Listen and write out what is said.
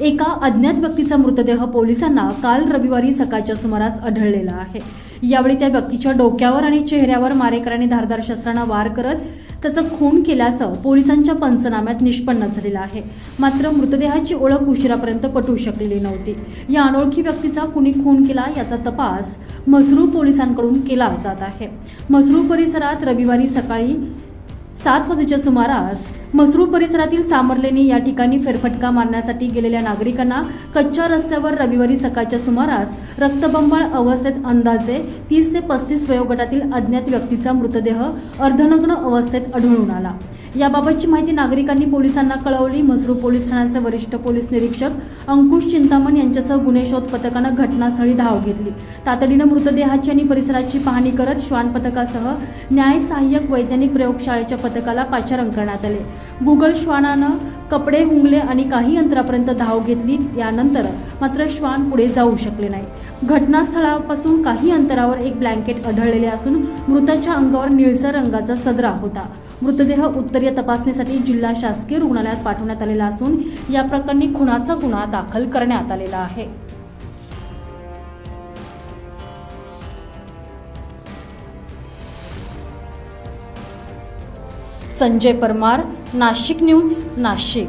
एका अज्ञात व्यक्तीचा मृतदेह पोलिसांना काल रविवारी सकाळच्या सुमारास आढळलेला आहे. यावेळी त्या व्यक्तीच्या डोक्यावर आणि चेहऱ्यावर मारेकऱ्यांनी धारदार शस्त्रांना वार करत त्याचं खून केल्याचं पोलिसांच्या पंचनाम्यात निष्पन्न झालेलं आहे. मात्र मृतदेहाची ओळख उशिरापर्यंत पटू शकलेली नव्हती. या अनोळखी व्यक्तीचा कुणी खून केला याचा तपास मसरूळ पोलिसांकडून केला जात आहे. मसरूळ परिसरात रविवारी सकाळी सात वाजेच्या सुमारास मसरूळ परिसरातील सामरलेनी या ठिकाणी फेरफटका मारण्यासाठी गेलेल्या नागरिकांना कच्च्या रस्त्यावर रविवारी सकाळच्या सुमारास रक्तबंबाळ अवस्थेत अंदाजे तीस ते पस्तीस वयोगटातील अज्ञात व्यक्तीचा मृतदेह अर्धनग्न अवस्थेत आढळून आला. याबाबतची माहिती नागरिकांनी पोलिसांना कळवली. मसरूळ पोलीस ठाण्याचे वरिष्ठ पोलीस निरीक्षक अंकुश चिंतामण यांच्यासह गुन्हे शोध पथकानं घटनास्थळी धाव घेतली. तातडीनं मृतदेहाची आणि परिसराची पाहणी करत श्वान पथकासह न्याय सहाय्यक वैज्ञानिक प्रयोगशाळेच्या पथकाला पाचारण करण्यात आले. गुगल श्वानानं कपडे हुंगले आणि काही अंतरापर्यंत धाव घेतली. यानंतर मात्र श्वान पुढे जाऊ शकले नाही. घटनास्थळापासून काही अंतरावर एक ब्लँकेट आढळलेले असून मृताच्या अंगावर निळसर रंगाचा सदरा होता. मृतदेह उत्तरीय तपासणीसाठी जिल्हा शासकीय रुग्णालयात पाठवण्यात आलेला असून या प्रकरणी खुनाचा गुन्हा दाखल करण्यात आलेला आहे. संजय परमार नाशिक न्यूज नाशिक.